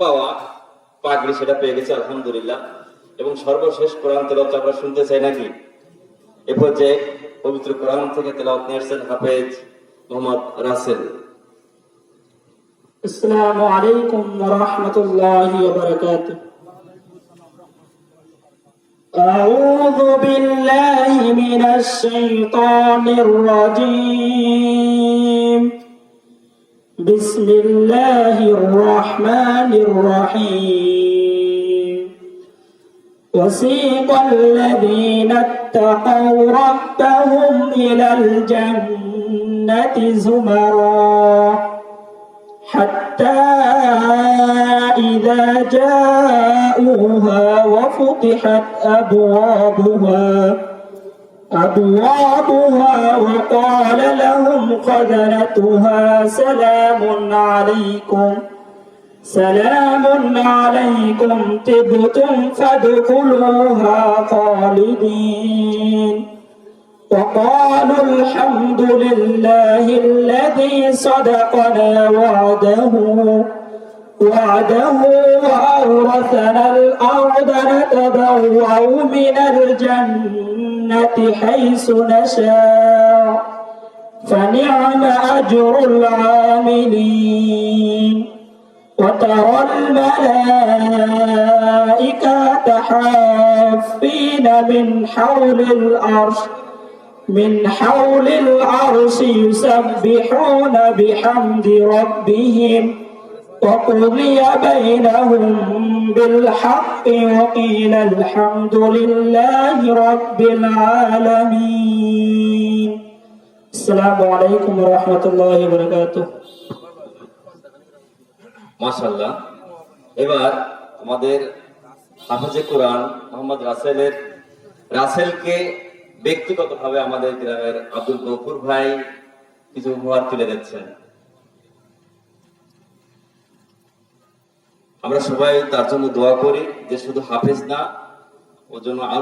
পাওয়া পাগড়ি সেটা পেয়ে গেছে আলহামদুলিল্লাহ এবং সর্বশেষ কোরআন তেলাওয়াত আমরা শুনতে চাই নাকি এ পর্যায়ে পবিত্র কোরআন থেকে তেলাওয়াত নিয়ে আসছেন হাফেজ মোহাম্মদ রাসেল السلام عليكم ورحمة الله وبركاته أعوذ بالله من الشيطان الرجيم بسم الله الرحمن الرحيم. وسيق الذين اتقوا ربهم إلى الجنة زمرًا حتى إذا جاءوها وفتحت أبوابها. أبوابها وقال لهم خزنتها سلام عليكم سلام عليكم تبتم فادخلوها خالدين. وقالوا الحمد لله الذي صدقنا وعده وعده وأورثنا الأرض نتبوأ من الجنة. حيث نشاء. فنعم أجر العاملين. وترى الملائكة حافين من حول العرش من حول العرش يسبحون بحمد ربهم. وقضي بينهم بالحق وقيل الحمد لله رب العالمين السلام عليكم ورحمة الله وبركاته মাশাল্লাহ এবার আমাদের হাফেজে কোরআন মোহাম্মদ রাসেলের রাসেলকে ব্যক্তিগতভাবে আমাদের গ্রামের আব্দুল গফুর ভাই কিছু উপহার তুলে দিচ্ছেন আমরা সবাই তার জন্য দোয়া করি যে শুধু হাফেজ না ওর জন্য আরও